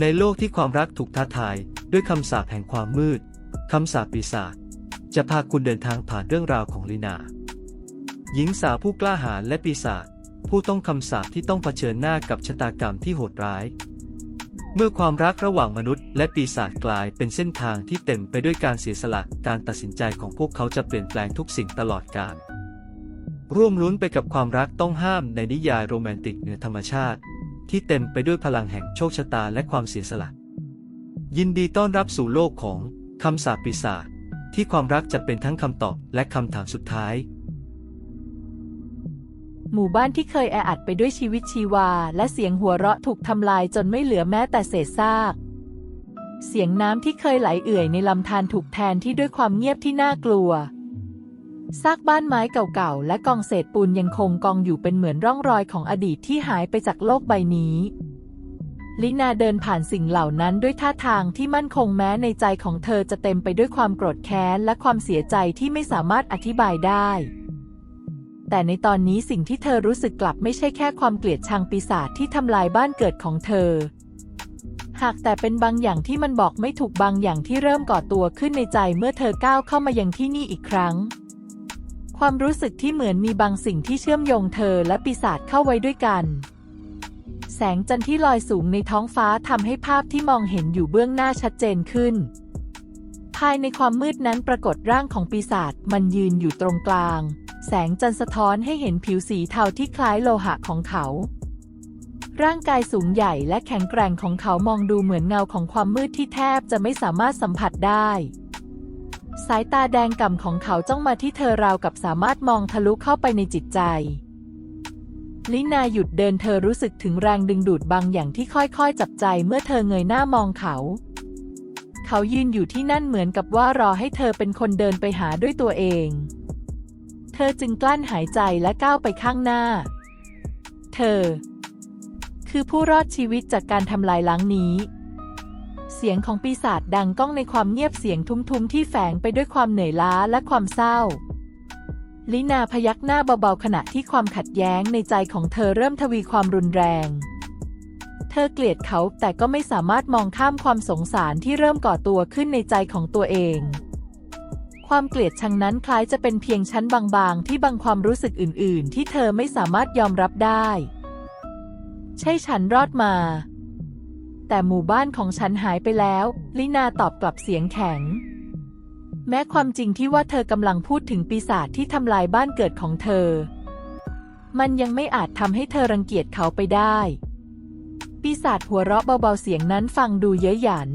ในโลกที่ความรักถูกท้าทายด้วยคำสาปแห่งความมืด คำสาปปีศาจจะพาคุณเดินทางผ่านเรื่องราวของลีนา หญิงสาวผู้กล้าหาญและปีศาจผู้ต้องคำสาปที่ต้องเผชิญหน้ากับชะตากรรมที่โหดร้าย เมื่อความรักระหว่างมนุษย์และปีศาจกลายเป็นเส้นทางที่เต็มไปด้วยการเสียสละการตัดสินใจของพวกเขาจะเปลี่ยนแปลงทุกสิ่งตลอดกาลร่วมลุ้นไปกับความรักต้องห้ามในนิยายโรแมนติกเหนือธรรมชาติ ที่เต็มไปด้วยพลังแห่งโชคชะตาและความเสียสละ ยินดีต้อนรับสู่โลกของคำสาปปีศาจที่ความรักจะเป็นทั้งคำตอบและคำถามสุดท้าย หมู่บ้านที่เคยแออัดไปด้วยชีวิตชีวา และเสียงหัวเราะถูกทำลายจนไม่เหลือแม้แต่เศษซาก เสียงน้ำที่เคยไหลเอื่อยในลำธารถูกแทนที่ด้วยความเงียบที่น่ากลัว ซากบ้านไม้เก่าๆ และกองเศษปูนยังคงกองอยู่เป็นเหมือนร่องรอยของอดีตที่หายไปจากโลกใบนี้ ลินาเดินผ่านสิ่งเหล่านั้นด้วยท่าทางที่มั่นคงแม้ในใจของเธอจะเต็มไปด้วยความโกรธแค้นและความเสียใจที่ไม่สามารถอธิบายได้ แต่ในตอนนี้สิ่งที่เธอรู้สึกกลับไม่ใช่แค่ความเกลียดชังปีศาจที่ทำลายบ้านเกิดของเธอหากแต่เป็นบางอย่างที่มันบอกไม่ถูกบางอย่างที่เริ่มก่อตัวขึ้นในใจเมื่อเธอก้าวเข้ามายังที่นี่อีกครั้ง ความรู้สึกที่เหมือนมีบางสิ่งที่เชื่อมโยงเธอและปีศาจเข้าไว้ด้วยกัน แสงจันทร์ที่ลอยสูงในท้องฟ้าทำให้ภาพที่มองเห็นอยู่เบื้องหน้าชัดเจนขึ้น ภายในความมืดนั้นปรากฏร่างของปีศาจมันยืนอยู่ตรงกลาง แสงจันทร์สะท้อนให้เห็นผิวสีเทาที่คล้ายโลหะของเขา ร่างกายสูงใหญ่และแข็งแกร่งของเขามองดูเหมือนเงาของความมืดที่แทบจะไม่สามารถสัมผัสได้ สายตาแดงก่ำของเขาจ้องมาที่เธอราวกับสามารถมองทะลุเข้าไปในจิตใจ ลินาหยุดเดินเธอรู้สึกถึงแรงดึงดูดบางอย่างที่ค่อยๆ จับใจเมื่อเธอเงยหน้ามองเขา เขายืนอยู่ที่นั่นเหมือนกับว่ารอให้เธอเป็นคนเดินไปหาด้วยตัวเอง เธอจึงกลั้นหายใจและก้าวไปข้างหน้า เธอ คือผู้รอดชีวิตจากการทำลายล้างนี้ เสียงของปีศาจดังก้องในความเงียบเสียงทุ้มๆที่แฝงไปด้วยความเหนื่อยล้าและความเศร้า ลินาพยักหน้าเบาๆขณะที่ความขัดแย้งในใจของเธอเริ่มทวีความรุนแรง เธอเกลียดเขาแต่ก็ไม่สามารถมองข้ามความสงสารที่เริ่มก่อตัวขึ้นในใจของตัวเอง ความเกลียดชังนั้นคล้ายจะเป็นเพียงชั้นบางๆ ที่บังความรู้สึกอื่น ๆ ที่เธอไม่สามารถยอมรับได้ ใช่ฉันรอดมา แต่หมู่บ้านของฉันหายไปแล้ว ลินาตอบกลับเสียงแข็ง แม้ความจริงที่ว่าเธอกำลังพูดถึงปีศาจที่ทำลายบ้านเกิดของเธอ มันยังไม่อาจทำให้เธอรังเกียจเขาไปได้ ปีศาจหัวเราะเบาๆเสียงนั้นฟังดูเย้ยหยัน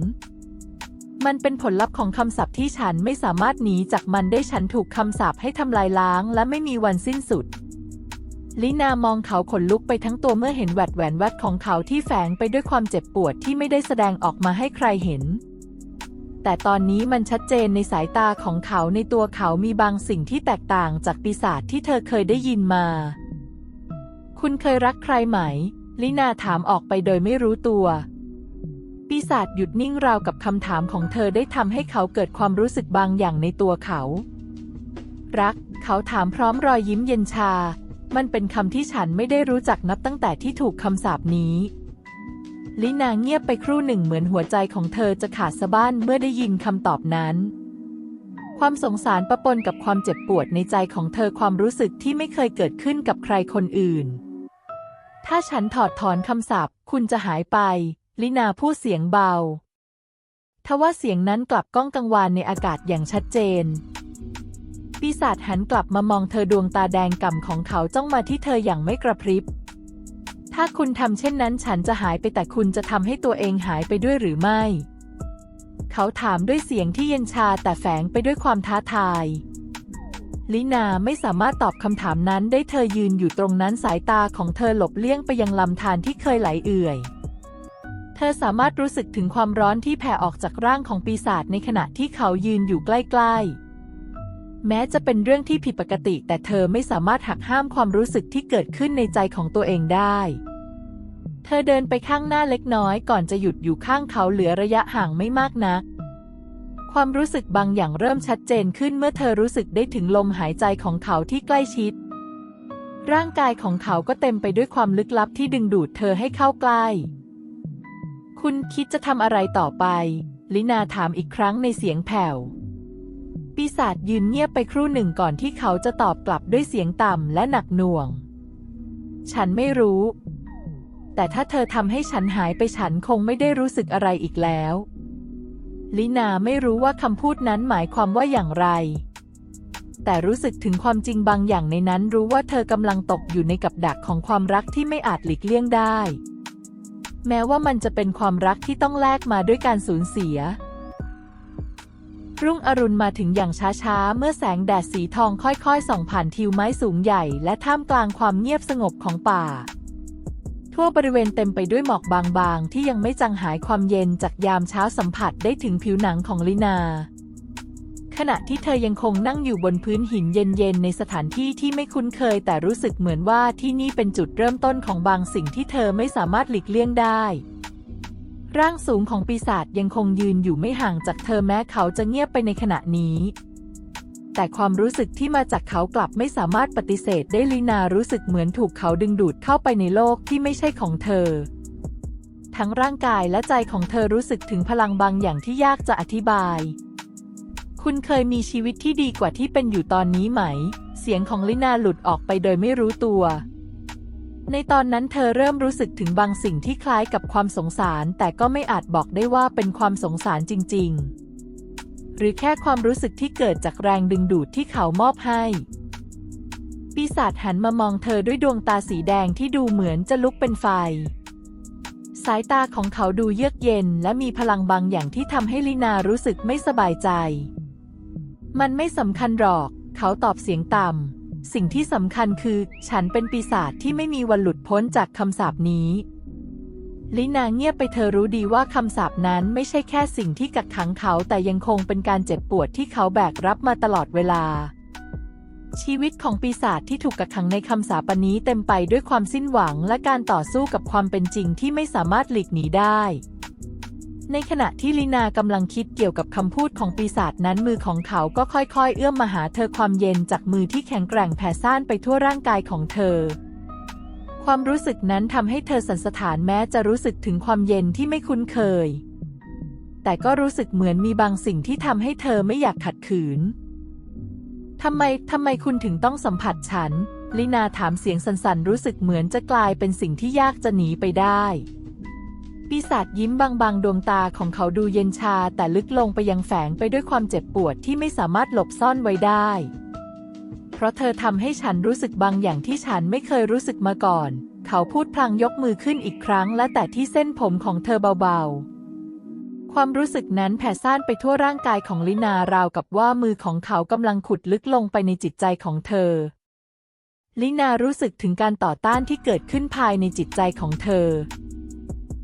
มันเป็นผลลัพธ์ของคำศัพท์ที่ฉันไม่สามารถหนีจากมันได้ฉันถูกคำสาปให้ทำลายล้างและไม่มีวันสิ้นสุด ลินามองเขาขนลุกไปทั้งตัวเมื่อเห็นแหวดแหวนแวดของเขาที่แฝงไปด้วยความเจ็บปวดที่ไม่ได้แสดงออกมาให้ใครเห็น แต่ตอนนี้มันชัดเจนในสายตาของเขาในตัวเขามีบางสิ่งที่แตกต่างจากปีศาจที่เธอเคยได้ยินมา คุณเคยรักใครไหม ลินาถามออกไปโดยไม่รู้ตัว ปีศาจหยุดนิ่งราวกับคำถามของเธอได้ทำให้เขาเกิดความรู้สึกบางอย่างในตัวเขา รัก เขาถามพร้อมรอยยิ้มเย็นชา มันเป็นคำที่ฉันไม่ได้รู้จักนับตั้งแต่ที่ถูกคำสาปนี้ ลินาเงียบไปครู่หนึ่งเหมือนหัวใจของเธอจะขาดสะบั้นเมื่อได้ยินคำตอบนั้น ความสงสารประปนกับความเจ็บปวดในใจของเธอความรู้สึกที่ไม่เคยเกิดขึ้นกับใครคนอื่น ถ้าฉันถอดถอนคำสาปคุณจะหายไป ลินาพูดเสียงเบาทว่าเสียงนั้นกลับก้องกังวานในอากาศอย่างชัดเจน ปีศาจหันกลับมามองเธอดวงตาแดงก่ำของเขาจ้องมาที่เธออย่างไม่กระพริบ ถ้าคุณทำเช่นนั้นฉันจะหายไปแต่คุณจะทำให้ตัวเองหายไปด้วยหรือไม่ เขาถามด้วยเสียงที่เย็นชาแต่แฝงไปด้วยความท้าทายลินาไม่สามารถตอบคำถามนั้นได้เธอยืนอยู่ตรงนั้นสายตาของเธอหลบเลี่ยงไปยังลำธารที่เคยไหลเอื่อย เธอสามารถรู้สึกถึงความร้อนที่แผ่ออกจากร่างของปีศาจในขณะที่เขายืนอยู่ใกล้ ๆ แม้จะเป็นเรื่องที่ผิดปกติ แต่เธอไม่สามารถหักห้ามความรู้สึกที่เกิดขึ้นในใจของตัวเองได้ เธอเดินไปข้างหน้าเล็กน้อยก่อนจะหยุดอยู่ข้างเขาเหลือระยะห่างไม่มากนัก ความรู้สึกบางอย่างเริ่มชัดเจนขึ้นเมื่อเธอรู้สึกได้ถึงลมหายใจของเขาที่ใกล้ชิด ร่างกายของเขาก็เต็มไปด้วยความลึกลับที่ดึงดูดเธอให้เข้าใกล้ คุณคิดจะทำอะไรต่อไป ลินาถามอีกครั้งในเสียงแผ่ว ปีศาจยืนเงียบไปครู่หนึ่งก่อนที่เขาจะตอบกลับด้วยเสียงต่ำและหนักหน่วง ฉันไม่รู้ แต่ถ้าเธอทำให้ฉันหายไปฉันคงไม่ได้รู้สึกอะไรอีกแล้ว ลินาไม่รู้ว่าคำพูดนั้นหมายความว่าอย่างไร แต่รู้สึกถึงความจริงบางอย่างในนั้นรู้ว่าเธอกำลังตกอยู่ในกับดักของความรักที่ไม่อาจหลีกเลี่ยงได้ แม้ว่ามันจะเป็นความรักที่ต้องแลกมาด้วยการสูญเสีย รุ่งอรุณมาถึงอย่างช้าๆ เมื่อแสงแดดสีทองค่อยๆ ส่องผ่านทิวไม้สูงใหญ่ และท่ามกลางความเงียบสงบของป่า ทั่วบริเวณเต็มไปด้วยหมอกบางๆ ที่ยังไม่จางหายความเย็นจากยามเช้าสัมผัสได้ถึงผิวหนังของลินา ขณะที่เธอยังคงนั่งอยู่บนพื้นหินเย็นๆ ในสถานที่ที่ไม่คุ้นเคย แต่รู้สึกเหมือนว่าที่นี่เป็นจุดเริ่มต้นของบางสิ่งที่เธอไม่สามารถหลีกเลี่ยงได้ ร่างสูงของปีศาจยังคงยืนอยู่ไม่ห่างจากเธอแม้เขาจะเงียบไปในขณะนี้ แต่ความรู้สึกที่มาจากเขากลับไม่สามารถปฏิเสธได้ลินารู้สึกเหมือนถูกเขาดึงดูดเข้าไปในโลกที่ไม่ใช่ของเธอ ทั้งร่างกายและใจของเธอรู้สึกถึงพลังบางอย่างที่ยากจะอธิบาย คุณเคยมีชีวิตที่ดีกว่าที่เป็นอยู่ตอนนี้ไหม เสียงของลินาหลุดออกไปโดยไม่รู้ตัว ในตอนนั้นเธอเริ่มรู้สึกถึงบางสิ่งที่คล้ายกับความสงสาร แต่ก็ไม่อาจบอกได้ว่าเป็นความสงสารจริง ๆ หรือแค่ความรู้สึกที่เกิดจากแรงดึงดูดที่เขามอบให้ ปีศาจหันมามองเธอด้วยดวงตาสีแดงที่ดูเหมือนจะลุกเป็นไฟ สายตาของเขาดูเยือกเย็น และมีพลังบางอย่างที่ทำให้ลินารู้สึกไม่สบายใจ มันไม่สำคัญหรอก เขาตอบเสียงต่ำ สิ่งที่สำคัญคือ ฉันเป็นปีศาจที่ไม่มีวันหลุดพ้นจากคำสาปนี้ ลินาเงียบไปเธอรู้ดีว่าคำสาปนั้นไม่ใช่แค่สิ่งที่กักขังเขาแต่ยังคงเป็นการเจ็บปวดที่เขาแบกรับมาตลอดเวลา ชีวิตของปีศาจที่ถูกกักขังในคำสาปนี้เต็มไปด้วยความสิ้นหวังและการต่อสู้กับความเป็นจริงที่ไม่สามารถหลีกหนีได้ ในขณะที่ลินากำลังคิดเกี่ยวกับคำพูดของปีศาจนั้นมือของเขาก็ค่อยๆ เอื้อมมาหาเธอความเย็นจากมือที่แข็งแกร่งแผ่ซ่านไปทั่วร่างกายของเธอ ความรู้สึกนั้นทำให้เธอสันสถานแม้จะรู้สึกถึงความเย็นที่ไม่คุ้นเคย แต่ก็รู้สึกเหมือนมีบางสิ่งที่ทำให้เธอไม่อยากขัดขืนทำไมทำไมคุณถึงต้องสัมผัสฉัน ลินาถามเสียงสันๆรู้สึกเหมือนจะกลายเป็นสิ่งที่ยากจะหนีไปได้ ปีศาจยิ้มบางๆ ดวงตาของเขาดูเย็นชาแต่ลึกลงไปยังแฝงไปด้วยความเจ็บปวดที่ไม่สามารถหลบซ่อนไว้ได้ เพราะเธอทำให้ฉันรู้สึกบางอย่างที่ฉันไม่เคยรู้สึกมาก่อน เขาพูดพลางยกมือขึ้นอีกครั้ง และแต่ที่เส้นผมของเธอเบาๆ ความรู้สึกนั้นแผ่ซ่านไปทั่วร่างกายของลินาราวกับว่ามือของเขากำลังขุดลึกลงไปในจิตใจของเธอ ลินารู้สึกถึงการต่อต้านที่เกิดขึ้นภายในจิตใจของเธอ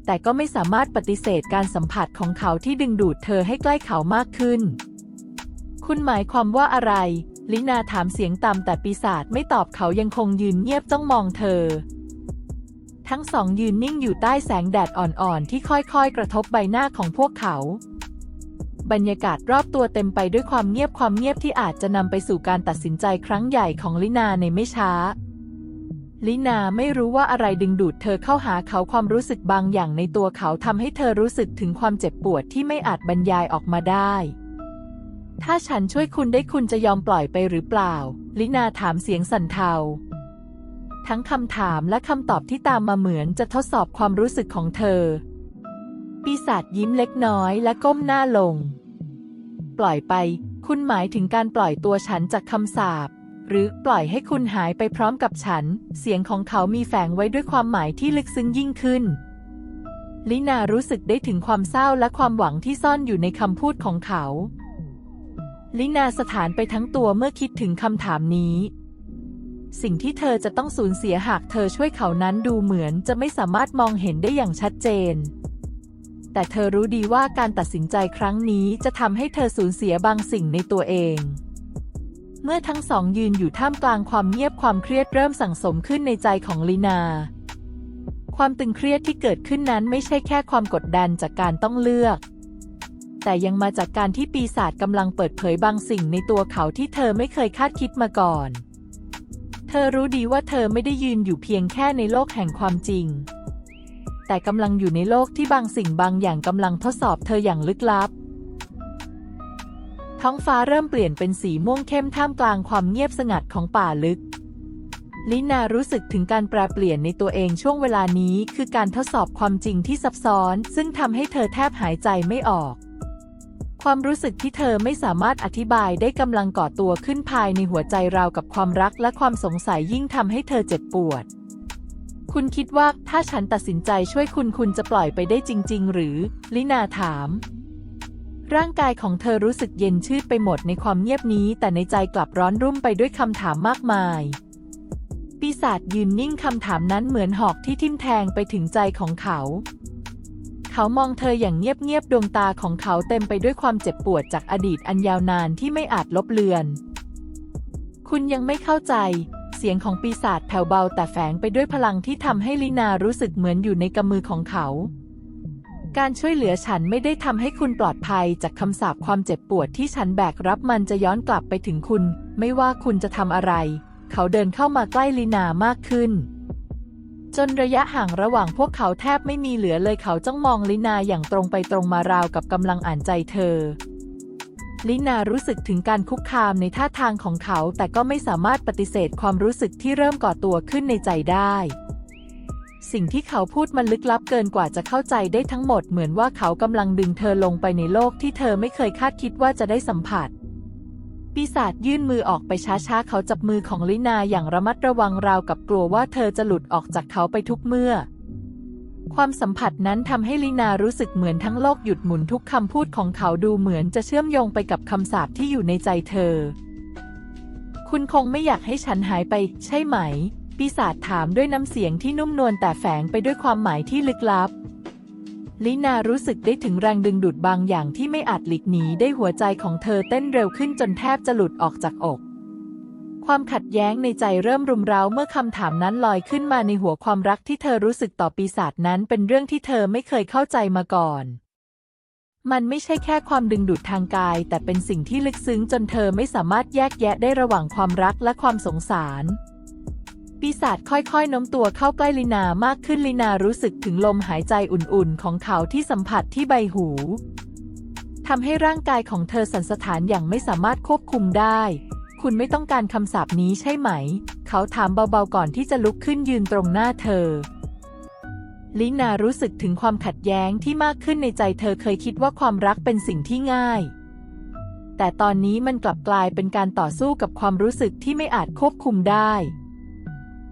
แต่ก็ไม่สามารถปฏิเสธการสัมผัสของเขาที่ดึงดูดเธอให้ใกล้เขามากขึ้น คุณหมายความว่าอะไร ลินาถามเสียงต่ำแต่ปีศาจไม่ตอบเขายังคงยืนเงียบจ้องมองเธอ ทั้งสองยืนนิ่งอยู่ใต้แสงแดดอ่อนๆ ที่ค่อยๆ กระทบใบหน้าของพวกเขา บรรยากาศรอบตัวเต็มไปด้วยความเงียบความเงียบที่อาจจะนำไปสู่การตัดสินใจครั้งใหญ่ของลินาในไม่ช้า ลินาไม่รู้ว่าอะไรดึงดูดเธอเข้าหาเขาความรู้สึกบางอย่างในตัวเขาทำให้เธอรู้สึกถึงความเจ็บปวดที่ไม่อาจบรรยายออกมาได้ ถ้าฉันช่วยคุณได้คุณจะยอมปล่อยไปหรือเปล่า ลินาถามเสียงสั่นเทา ทั้งคำถามและคำตอบที่ตามมาเหมือนจะทดสอบความรู้สึกของเธอ ปีศาจยิ้มเล็กน้อยและก้มหน้าลง ปล่อยไป คุณหมายถึงการปล่อยตัวฉันจากคำสาป หรือปล่อยให้คุณหายไปพร้อมกับฉัน เสียงของเขามีแฝงไว้ด้วยความหมายที่ลึกซึ้งยิ่งขึ้น ลินารู้สึกได้ถึงความเศร้าและความหวังที่ซ่อนอยู่ในคำพูดของเขา ลินาสถานไปทั้งตัวเมื่อคิดถึงคำถามนี้ สิ่งที่เธอจะต้องสูญเสียหากเธอช่วยเขานั้นดูเหมือนจะไม่สามารถมองเห็นได้อย่างชัดเจนแต่เธอรู้ดีว่าการตัดสินใจครั้งนี้จะทำให้เธอสูญเสียบางสิ่งในตัวเอง เมื่อทั้งสองยืนอยู่ท่ามกลางความเงียบความเครียดเริ่มสั่งสมขึ้นในใจของลีนา ความตึงเครียดที่เกิดขึ้นนั้นไม่ใช่แค่ความกดดันจากการต้องเลือก แต่ยังมาจากการที่ปีศาจกำลังเปิดเผยบางสิ่งในตัวเขาที่เธอไม่เคยคาดคิดมาก่อน เธอรู้ดีว่าเธอไม่ได้ยืนอยู่เพียงแค่ในโลกแห่งความจริง แต่กำลังอยู่ในโลกที่บางสิ่งบางอย่างกำลังทดสอบเธออย่างลึกลับ ท้องฟ้าเริ่มเปลี่ยนเป็นสีม่วงเข้มท่ามกลางความเงียบสงัดของป่าลึก ลินารู้สึกถึงการแปรเปลี่ยนในตัวเองช่วงเวลานี้คือการทดสอบความจริงที่ซับซ้อน ซึ่งทำให้เธอแทบหายใจไม่ออก ความรู้สึกที่เธอไม่สามารถอธิบายได้กำลังก่อตัวขึ้นภายในหัวใจราวกับความรักและความสงสัยยิ่งทำให้เธอเจ็บปวด คุณคิดว่าถ้าฉันตัดสินใจช่วยคุณคุณจะปล่อยไปได้จริง ๆ หรือ ลินาถาม ร่างกายของเธอรู้สึกเย็นชืดไปหมดในความเงียบนี้ แต่ในใจกลับร้อนรุ่มไปด้วยคำถามมากมาย ปีศาจยืนนิ่งคำถามนั้นเหมือนหอกที่ทิ่มแทงไปถึงใจของเขา เขามองเธออย่างเงียบๆดวงตาของเขาเต็มไปด้วยความเจ็บปวดจากอดีตอันยาวนานที่ไม่อาจลบเลือน คุณยังไม่เข้าใจ เสียงของปีศาจแผ่วเบาแต่แฝงไปด้วยพลังที่ทำให้ลินารู้สึกเหมือนอยู่ในกำมือของเขา การช่วยเหลือฉันไม่ได้ทำให้คุณปลอดภัยจากคำสาปความเจ็บปวดที่ฉันแบกรับมันจะย้อนกลับไปถึงคุณ ไม่ว่าคุณจะทำอะไร เขาเดินเข้ามาใกล้ลินามากขึ้น จนระยะห่างระหว่างพวกเขาแทบไม่มีเหลือเลยเขาจ้องมองลินาอย่างตรงไปตรงมาราวกับกำลังอ่านใจเธอ ลินารู้สึกถึงการคุกคามในท่าทางของเขา แต่ก็ไม่สามารถปฏิเสธความรู้สึกที่เริ่มก่อตัวขึ้นในใจได้ สิ่งที่เขาพูดมันลึกลับเกินกว่าจะเข้าใจได้ทั้งหมดเหมือนว่าเขากำลังดึงเธอลงไปในโลกที่เธอไม่เคยคาดคิดว่าจะได้สัมผัส ปีศาจยื่นมือออกไปช้าๆ เขาจับมือของลินาอย่างระมัดระวังราวกับกลัวว่าเธอจะหลุดออกจากเขาไปทุกเมื่อ ความสัมผัสนั้นทำให้ลินารู้สึกเหมือนทั้งโลกหยุดหมุนทุกคำพูดของเขาดูเหมือนจะเชื่อมโยงไปกับคำสาปที่อยู่ในใจเธอ คุณคงไม่อยากให้ฉันหายไป ใช่ไหม ปีศาจถามด้วยน้ำเสียงที่นุ่มนวลแต่แฝงไปด้วยความหมายที่ลึกลับ ลินารู้สึกได้ถึงแรงดึงดูดบางอย่างที่ไม่อาจหลีกหนีได้หัวใจของเธอเต้นเร็วขึ้นจนแทบจะหลุดออกจากอก ความขัดแย้งในใจเริ่มรุมเร้าเมื่อคำถามนั้นลอยขึ้นมาในหัวความรักที่เธอรู้สึกต่อปีศาจนั้นเป็นเรื่องที่เธอไม่เคยเข้าใจมาก่อนมันไม่ใช่แค่ความดึงดูดทางกาย แต่เป็นสิ่งที่ลึกซึ้งจนเธอไม่สามารถแยกแยะได้ระหว่างความรักและความสงสาร ปีศาจค่อยๆ โน้มตัวเข้าใกล้ลินามากขึ้นลินารู้สึกถึงลมหายใจอุ่นๆ ของเขาที่สัมผัสที่ใบหูทำให้ร่างกายของเธอสั่นสะท้านอย่างไม่สามารถควบคุมได้ คุณไม่ต้องการคำสาปนี้ใช่ไหม เขาถามเบาๆก่อนที่จะลุกขึ้นยืนตรงหน้าเธอ ลินารู้สึกถึงความขัดแย้งที่มากขึ้นในใจเธอเคยคิดว่าความรักเป็นสิ่งที่ง่าย แต่ตอนนี้มันกลับกลายเป็นการต่อสู้กับความรู้สึกที่ไม่อาจควบคุมได้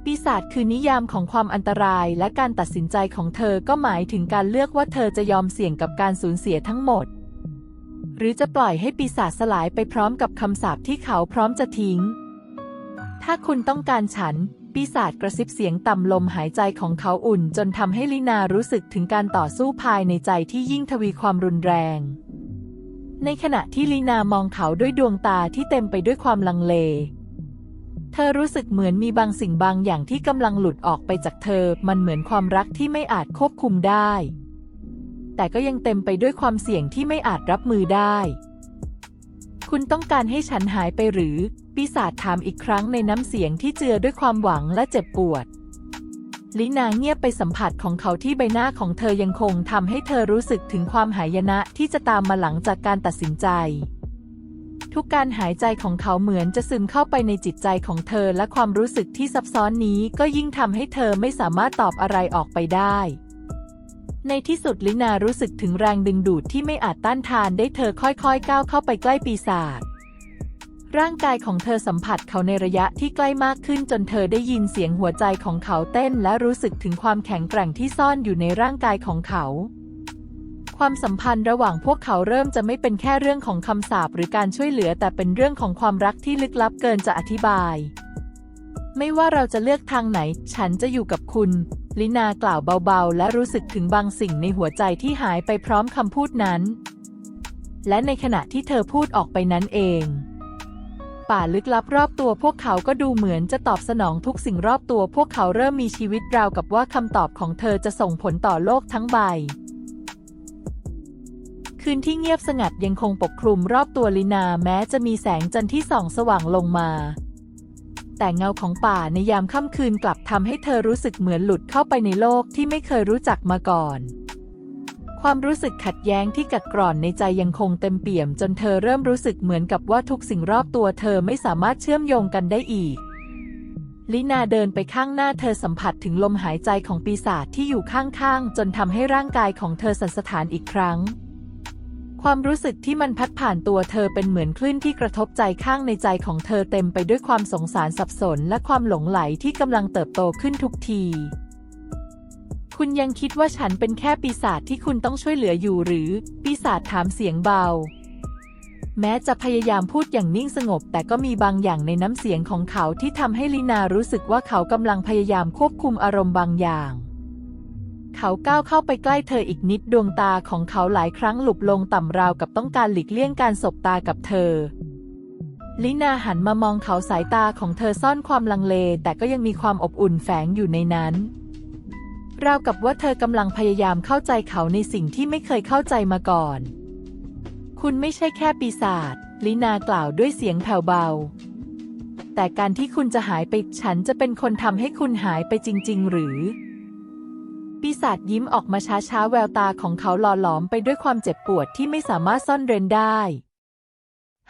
ปีศาจคือนิยามของความอันตรายและการตัดสินใจของเธอก็หมายถึงการเลือกว่าเธอจะยอมเสี่ยงกับการสูญเสียทั้งหมด หรือจะปล่อยให้ปีศาจสลายไปพร้อมกับคำสาปที่เขาพร้อมจะทิ้ง ถ้าคุณต้องการฉัน ปีศาจกระซิบเสียงต่ำลมหายใจของเขาอุ่น จนทำให้ลินารู้สึกถึงการต่อสู้ภายในใจที่ยิ่งทวีความรุนแรง ในขณะที่ลินามองเขาด้วยดวงตาที่เต็มไปด้วยความลังเล เธอรู้สึกเหมือนมีบางสิ่งบางอย่างที่กำลังหลุดออกไปจากเธอ มันเหมือนความรักที่ไม่อาจควบคุมได้ แต่ก็ยังเต็มไปด้วยความเสี่ยงที่ไม่อาจรับมือได้ คุณต้องการให้ฉันหายไปหรือ ปีศาจถามอีกครั้งในน้ำเสียงที่เจือด้วยความหวังและเจ็บปวด ลินาเงียบไปสัมผัสของเขาที่ใบหน้าของเธอยังคงทำให้เธอรู้สึกถึงความหายนะที่จะตามมาหลังจากการตัดสินใจ ทุกการหายใจของเขาเหมือนจะซึมเข้าไปในจิตใจของเธอและความรู้สึกที่ซับซ้อนนี้ก็ยิ่งทำให้เธอไม่สามารถตอบอะไรออกไปได้ ในที่สุดลินารู้สึกถึงแรงดึงดูดที่ไม่อาจต้านทานได้เธอค่อยๆ ก้าวเข้าไปใกล้ปีศาจร่างกายของเธอสัมผัสเขาในระยะที่ใกล้มากขึ้นจนเธอได้ยินเสียงหัวใจของเขาเต้นและรู้สึกถึงความแข็งแกร่งที่ซ่อนอยู่ในร่างกายของเขา ความสัมพันธ์ระหว่างพวกเขาเริ่มจะไม่เป็นแค่เรื่องของคำสาปหรือการช่วยเหลือแต่เป็นเรื่องของความรักที่ลึกลับเกินจะอธิบาย ไม่ว่าเราจะเลือกทางไหน ฉันจะอยู่กับคุณ ลินากล่าวเบาๆ และรู้สึกถึงบางสิ่งในหัวใจที่หายไปพร้อมคำพูดนั้น และในขณะที่เธอพูดออกไปนั้นเอง ป่าลึกลับรอบตัวพวกเขาก็ดูเหมือนจะตอบสนองทุกสิ่งรอบตัวพวกเขาเริ่มมีชีวิตราวกับว่าคำตอบของเธอจะส่งผลต่อโลกทั้งใบ คืนที่เงียบสงัดยังคงปกคลุมรอบตัวลินาแม้จะมีแสงจันทร์ที่ส่องสว่างลงมา แต่เงาของป่าในยามค่ำคืนกลับทำให้เธอรู้สึกเหมือนหลุดเข้าไปในโลกที่ไม่เคยรู้จักมาก่อน ความรู้สึกขัดแย้งที่กัดกร่อนในใจยังคงเต็มเปี่ยม จนเธอเริ่มรู้สึกเหมือนกับว่าทุกสิ่งรอบตัวเธอไม่สามารถเชื่อมโยงกันได้อีกลินาเดินไปข้างหน้าเธอสัมผัสถึงลมหายใจของปีศาจที่อยู่ข้างๆ จนทำให้ร่างกายของเธอสั่นสะท้านอีกครั้ง ความรู้สึกที่มันพัดผ่านตัวเธอเป็นเหมือนคลื่นที่กระทบใจข้างในใจของเธอเต็มไปด้วยความสงสารสับสน และความหลงไหลที่กำลังเติบโตขึ้นทุกที คุณยังคิดว่าฉันเป็นแค่ปีศาจที่คุณต้องช่วยเหลืออยู่หรือ ปีศาจถามเสียงเบา แม้จะพยายามพูดอย่างนิ่งสงบ แต่ก็มีบางอย่างในน้ำเสียงของเขาที่ทำให้ลินารู้สึกว่าเขากำลังพยายามควบคุมอารมณ์บางอย่าง เขาก้าวเข้าไปใกล้เธออีกนิดดวงตาของเขาหลายครั้งหลุบลงต่ำราวกับต้องการหลีกเลี่ยงการสบตากับเธอ ลินาหันมามองเขาสายตาของเธอซ่อนความลังเล แต่ก็ยังมีความอบอุ่นแฝงอยู่ในนั้น ราวกับว่าเธอกำลังพยายามเข้าใจเขาในสิ่งที่ไม่เคยเข้าใจมาก่อน คุณไม่ใช่แค่ปีศาจลินากล่าวด้วยเสียงแผ่วเบา แต่การที่คุณจะหายไปฉันจะเป็นคนทำให้คุณหายไปจริง ๆ หรือ ปีศาจยิ้มออกมาช้าๆแววตาของเขาหล่อหลอมไปด้วยความเจ็บปวดที่ไม่สามารถซ่อนเร้นได้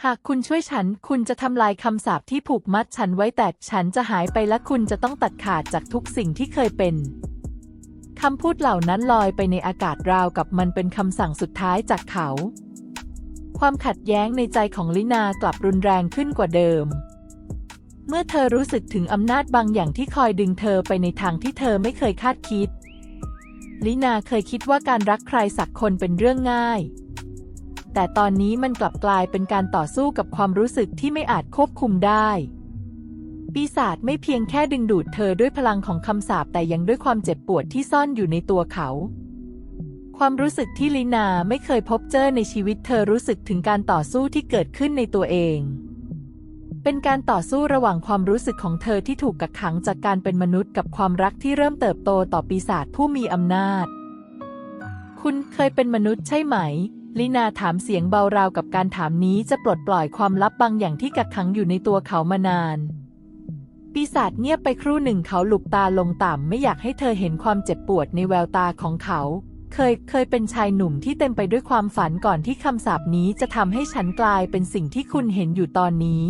หากคุณช่วยฉัน คุณจะทำลายคำสาปที่ผูกมัดฉันไว้แต่ฉันจะหายไปและคุณจะต้องตัดขาดจากทุกสิ่งที่เคยเป็นคำพูดเหล่านั้นลอยไปในอากาศราวกับมันเป็นคำสั่งสุดท้ายจากเขา ความขัดแย้งในใจของลินากลับรุนแรงขึ้นกว่าเดิม เมื่อเธอรู้สึกถึงอำนาจบางอย่างที่คอยดึงเธอไปในทางที่เธอไม่เคยคาดคิด ลินาเคยคิดว่าการรักใครสักคนเป็นเรื่องง่าย แต่ตอนนี้มันกลับกลายเป็นการต่อสู้กับความรู้สึกที่ไม่อาจควบคุมได้ ปีศาจไม่เพียงแค่ดึงดูดเธอด้วยพลังของคำสาปแต่ยังด้วยความเจ็บปวดที่ซ่อนอยู่ในตัวเขา ความรู้สึกที่ลินาไม่เคยพบเจอในชีวิตเธอรู้สึกถึงการต่อสู้ที่เกิดขึ้นในตัวเอง เป็นการต่อสู้ระหว่างความรู้สึกของเธอที่ถูกกักขังจากการเป็นมนุษย์กับความรักที่เริ่มเติบโตต่อปีศาจผู้มีอำนาจ คุณเคยเป็นมนุษย์ใช่ไหม ลินาถามเสียงเบาราวกับการถามนี้จะปลดปล่อยความลับบางอย่างที่กักขังอยู่ในตัวเขามานานปีศาจเงียบไปครู่หนึ่งเขาหลุบตาลงต่ำไม่อยากให้เธอเห็นความเจ็บปวดในแววตาของเขา เคยเคยเป็นชายหนุ่มที่เต็มไปด้วยความฝันก่อนที่คำสาปนี้จะทำให้ฉันกลายเป็นสิ่งที่คุณเห็นอยู่ตอนนี้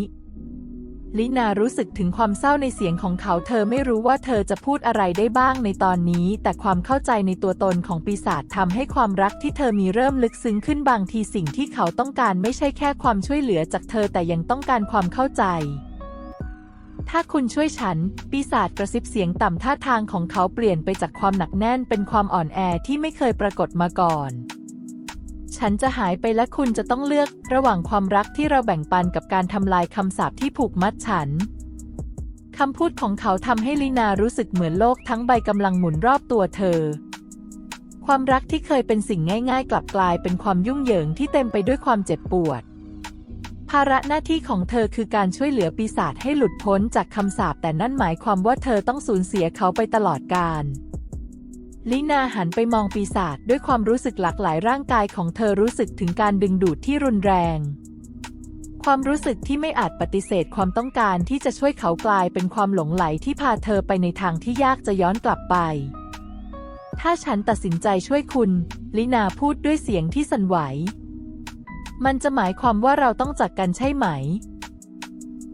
ลินารู้สึกถึงความเศร้าในเสียงของเขา เธอไม่รู้ว่าเธอจะพูดอะไรได้บ้างในตอนนี้ แต่ความเข้าใจในตัวตนของปีศาจทำให้ความรักที่เธอมีเริ่มลึกซึ้งขึ้นบางทีสิ่งที่เขาต้องการไม่ใช่แค่ความช่วยเหลือจากเธอแต่ยังต้องการความเข้าใจถ้าคุณช่วยฉัน ปีศาจกระซิบเสียงต่ำท่าทางของเขาเปลี่ยนไปจากความหนักแน่นเป็นความอ่อนแอที่ไม่เคยปรากฏมาก่อน ฉันจะหายไปและคุณจะต้องเลือกระหว่างความรักที่เราแบ่งปันกับการทำลายคำสาปที่ผูกมัดฉันคำพูดของเขาทำให้ลินารู้สึกเหมือนโลกทั้งใบกำลังหมุนรอบตัวเธอ ความรักที่เคยเป็นสิ่งง่าย ๆ กลับกลายเป็นความยุ่งเหยิงที่เต็มไปด้วยความเจ็บปวด ภาระหน้าที่ของเธอคือการช่วยเหลือปีศาจให้หลุดพ้นจากคำสาปแต่นั่นหมายความว่าเธอต้องสูญเสียเขาไปตลอดกาล ลินาหันไปมองปีศาจด้วยความรู้สึกหลากหลายร่างกายของเธอรู้สึกถึงการดึงดูดที่รุนแรง ความรู้สึกที่ไม่อาจปฏิเสธความต้องการที่จะช่วยเขากลายเป็นความหลงไหลที่พาเธอไปในทางที่ยากจะย้อนกลับไป ถ้าฉันตัดสินใจช่วยคุณ ลินาพูดด้วยเสียงที่สั่นไหว มันจะหมายความว่าเราต้องจากกันใช่ไหม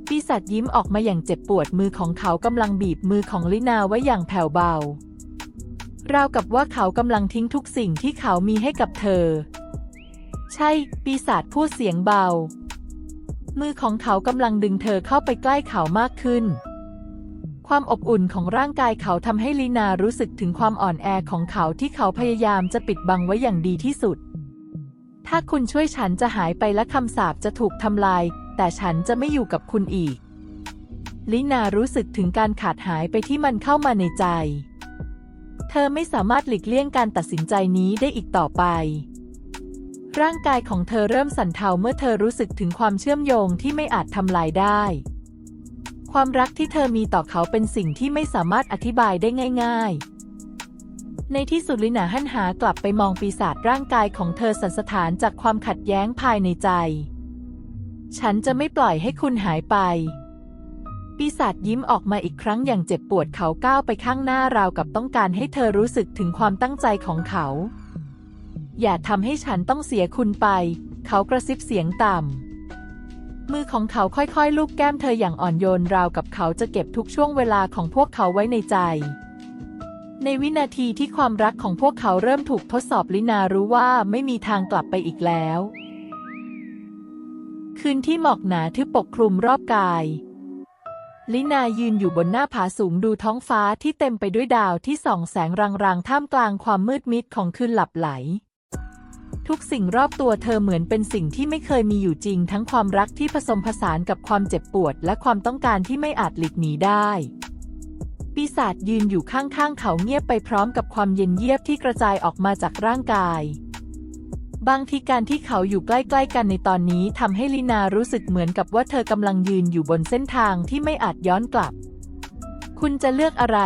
ปีศาจยิ้มออกมาอย่างเจ็บปวดมือของเขากำลังบีบมือของลินาไว้อย่างแผ่วเบา ราวกับว่าเขากำลังทิ้งทุกสิ่งที่เขามีให้กับเธอ ใช่ ปีศาจพูดเสียงเบา มือของเขากำลังดึงเธอเข้าไปใกล้เขามากขึ้น ความอบอุ่นของร่างกายเขาทำให้ลีนารู้สึกถึงความอ่อนแอของเขาที่เขาพยายามจะปิดบังไว้อย่างดีที่สุด ถ้าคุณช่วยฉันจะหายไปและคำสาปจะถูกทำลาย แต่ฉันจะไม่อยู่กับคุณอีกลินารู้สึกถึงการขาดหายไปที่มันเข้ามาในใจ เธอไม่สามารถหลีกเลี่ยงการตัดสินใจนี้ได้อีกต่อไป ร่างกายของเธอเริ่มสั่นเทาเมื่อเธอรู้สึกถึงความเชื่อมโยงที่ไม่อาจทำลายได้ ความรักที่เธอมีต่อเขาเป็นสิ่งที่ไม่สามารถอธิบายได้ง่าย ๆ ในที่สุดลินาหันหากลับไปมองปีศาจร่างกายของเธอสันสถานจากความขัดแย้งภายในใจ ฉันจะไม่ปล่อยให้คุณหายไป ปีศาจยิ้มออกมาอีกครั้งอย่างเจ็บปวดเขาก้าวไปข้างหน้าราวกับต้องการให้เธอรู้สึกถึงความตั้งใจของเขา อย่าทำให้ฉันต้องเสียคุณไป เขากระซิบเสียงต่ำ มือของเขาค่อยๆ ลูบแก้มเธออย่างอ่อนโยนราวกับเขาจะเก็บทุกช่วงเวลาของพวกเขาไว้ในใจ ในวินาทีที่ความรักของพวกเขาเริ่มถูกทดสอบลินารู้ว่าไม่มีทางกลับไปอีกแล้ว คืนที่หมอกหนาทึบปกคลุมรอบกาย ลินายืนอยู่บนหน้าผาสูงดูท้องฟ้าที่เต็มไปด้วยดาวที่ส่องแสงรางๆ ท่ามกลางความมืดมิดของคืนหลับไหล ทุกสิ่งรอบตัวเธอเหมือนเป็นสิ่งที่ไม่เคยมีอยู่จริง ทั้งความรักที่ผสมผสานกับความเจ็บปวด และความต้องการที่ไม่อาจหลีกหนีได้ ปีศาจยืนอยู่ข้างๆเขาเงียบไปพร้อมกับความเย็นเยียบที่กระจายออกมาจากร่างกาย บางทีการที่เขาอยู่ใกล้ๆกันในตอนนี้ทำให้ลินารู้สึกเหมือนกับว่าเธอกำลังยืนอยู่บนเส้นทางที่ไม่อาจย้อนกลับ คุณจะเลือกอะไร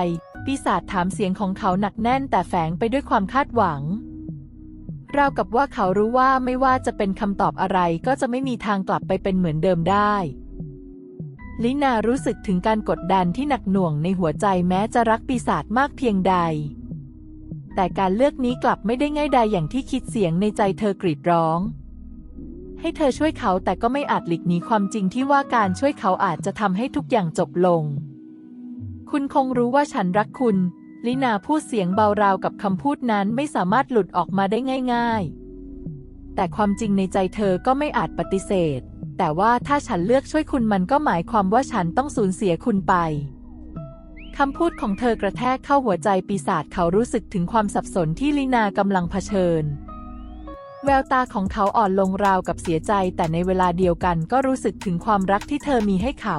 ปีศาจถามเสียงของเขาหนักแน่นแต่แฝงไปด้วยความคาดหวัง ราวกับว่าเขารู้ว่าไม่ว่าจะเป็นคำตอบอะไรก็จะไม่มีทางกลับไปเป็นเหมือนเดิมได้ลินารู้สึกถึงการกดดันที่หนักหน่วงในหัวใจแม้จะรักปีศาจมากเพียงใด แต่การเลือกนี้กลับไม่ได้ง่ายดายอย่างที่คิดเสียงในใจเธอกรีดร้อง ให้เธอช่วยเขาแต่ก็ไม่อาจหลีกหนีความจริงที่ว่าการช่วยเขาอาจจะทำให้ทุกอย่างจบลง คุณคงรู้ว่าฉันรักคุณ ลินาพูดเสียงเบาราวกับคำพูดนั้นไม่สามารถหลุดออกมาได้ง่าย ๆ แต่ความจริงในใจเธอก็ไม่อาจปฏิเสธ แต่ว่าถ้าฉันเลือกช่วยคุณมันก็หมายความว่าฉันต้องสูญเสียคุณไป คำพูดของเธอกระแทกเข้าหัวใจปีศาจเขารู้สึกถึงความสับสนที่ลินากำลังเผชิญ แววตาของเขาอ่อนลงราวกับเสียใจ แต่ในเวลาเดียวกันก็รู้สึกถึงความรักที่เธอมีให้เขา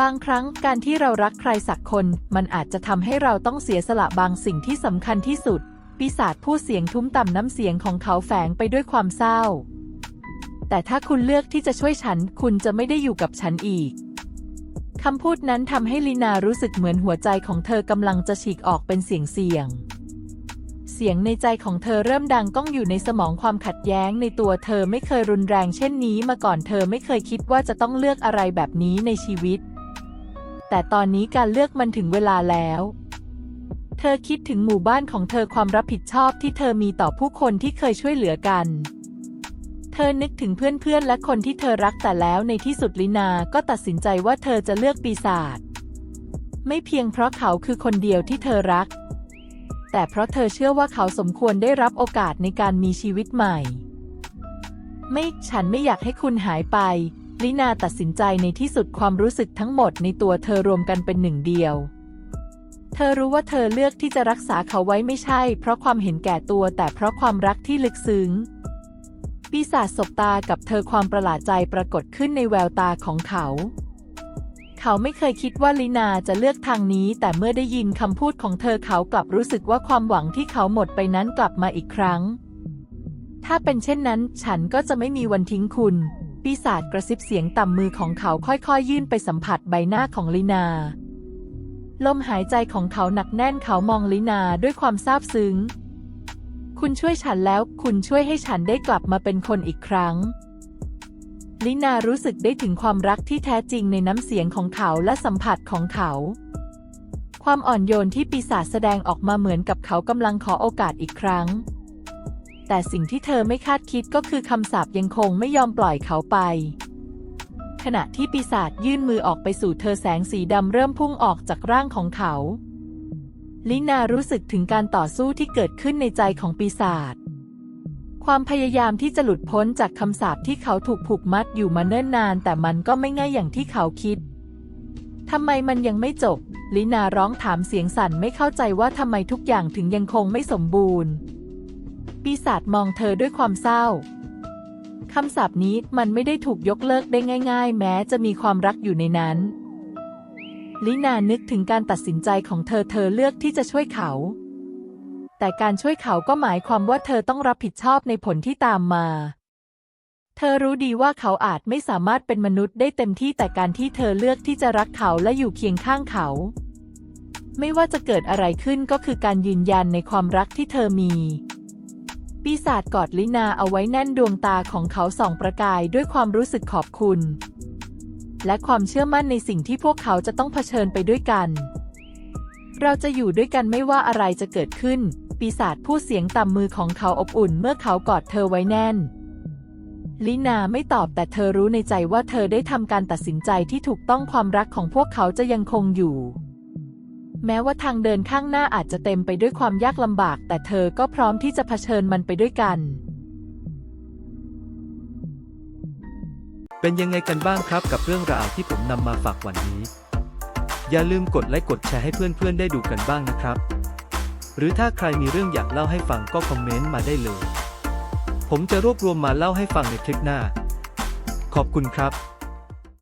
บางครั้งการที่เรารักใครสักคนมันอาจจะทำให้เราต้องเสียสละบางสิ่งที่สำคัญที่สุด ปีศาจพูดเสียงทุ้มต่ำน้ำเสียงของเขาแฝงไปด้วยความเศร้า แต่ถ้าคุณเลือกที่จะช่วยฉัน คุณจะไม่ได้อยู่กับฉันอีก คำพูดนั้นทำให้ลีนารู้สึกเหมือนหัวใจของเธอกำลังจะฉีกออกเป็นเสียงเสียง เสียงในใจของเธอเริ่มดังก้องอยู่ในสมองความขัดแย้งในตัวเธอไม่เคยรุนแรงเช่นนี้มาก่อนเธอไม่เคยคิดว่าจะต้องเลือกอะไรแบบนี้ในชีวิต แต่ตอนนี้การเลือกมันถึงเวลาแล้วเธอคิดถึงหมู่บ้านของเธอความรับผิดชอบที่เธอมีต่อผู้คนที่เคยช่วยเหลือกัน เธอนึกถึงเพื่อนๆและคนที่เธอรักแต่แล้วในที่สุดลินาก็ตัดสินใจว่าเธอจะเลือกปีศาจไม่เพียงเพราะเขาคือคนเดียวที่เธอรัก แต่เพราะเธอเชื่อว่าเขาสมควรได้รับโอกาสในการมีชีวิตใหม่ ไม่ฉันไม่อยากให้คุณหายไป ลินาตัดสินใจในที่สุดความรู้สึกทั้งหมดในตัวเธอรวมกันเป็นหนึ่งเดียว เธอรู้ว่าเธอเลือกที่จะรักษาเขาไว้ไม่ใช่ เพราะความเห็นแก่ตัวแต่เพราะความรักที่ลึกซึ้ง ปีศาจสบตากับเธอความประหลาดใจปรากฏขึ้นในแววตาของเขา เขาไม่เคยคิดว่าลินาจะเลือกทางนี้ แต่เมื่อได้ยินคำพูดของเธอเขากลับรู้สึกว่าความหวังที่เขาหมดไปนั้นกลับมาอีกครั้ง ถ้าเป็นเช่นนั้น ฉันก็จะไม่มีวันทิ้งคุณ ปีศาจกระซิบเสียงต่ำมือของเขาค่อยๆยื่นไปสัมผัสใบหน้าของลินาลมหายใจของเขาหนักแน่นเขามองลินาด้วยความซาบซึ้ง คุณช่วยฉันแล้ว คุณช่วยให้ฉันได้กลับมาเป็นคนอีกครั้ง ลินารู้สึกได้ถึงความรักที่แท้จริงในน้ำเสียงของเขาและสัมผัสของเขา ความอ่อนโยนที่ปีศาจแสดงออกมาเหมือนกับเขากำลังขอโอกาสอีกครั้ง แต่สิ่งที่เธอไม่คาดคิดก็คือคำสาปยังคงไม่ยอมปล่อยเขาไป ขณะที่ปีศาจยื่นมือออกไปสู่เธอแสงสีดำเริ่มพุ่งออกจากร่างของเขา ลินารู้สึกถึงการต่อสู้ที่เกิดขึ้นในใจของปีศาจ ความพยายามที่จะหลุดพ้นจากคำสาปที่เขาถูกผูกมัดอยู่มาเนิ่นนาน แต่มันก็ไม่ง่ายอย่างที่เขาคิด ทำไมมันยังไม่จบ ลินาร้องถามเสียงสั่นไม่เข้าใจว่าทำไมทุกอย่างถึงยังคงไม่สมบูรณ์ ปีศาจมองเธอด้วยความเศร้าคำสาปนี้มันไม่ได้ถูกยกเลิกได้ง่าย ๆ แม้จะมีความรักอยู่ในนั้น ลินานึกถึงการตัดสินใจของเธอเธอเลือกที่จะช่วยเขา แต่การช่วยเขาก็หมายความว่าเธอต้องรับผิดชอบในผลที่ตามมา เธอรู้ดีว่าเขาอาจไม่สามารถเป็นมนุษย์ได้เต็มที่แต่การที่เธอเลือกที่จะรักเขาและอยู่เคียงข้างเขา ไม่ว่าจะเกิดอะไรขึ้นก็คือการยืนยันในความรักที่เธอมี ปีศาจกอดลินาเอาไว้แน่นดวงตาของเขาส่องประกายด้วยความรู้สึกขอบคุณ และความเชื่อมั่นในสิ่งที่พวกเขาจะต้องเผชิญไปด้วยกัน เราจะอยู่ด้วยกันไม่ว่าอะไรจะเกิดขึ้น ปีศาจพูดเสียงต่ำมือของเขาอบอุ่นเมื่อเขากอดเธอไว้แน่น ลินาไม่ตอบแต่เธอรู้ในใจว่าเธอได้ทำการตัดสินใจที่ถูกต้องความรักของพวกเขาจะยังคงอยู่แม้ว่าทางเดินข้างหน้าอาจจะเต็มไปด้วยความยากลำบาก แต่เธอก็พร้อมที่จะเผชิญมันไปด้วยกัน เป็นยังไงกันบ้างครับกับเรื่องราวที่ผมนำมาฝากวันนี้ อย่าลืมกดไลค์กดแชร์ให้เพื่อนๆได้ดูกันบ้างนะครับ หรือถ้าใครมีเรื่องอยากเล่าให้ฟังก็คอมเมนต์มาได้เลย ผมจะรวบรวมมาเล่าให้ฟังในคลิปหน้า ขอบคุณครับ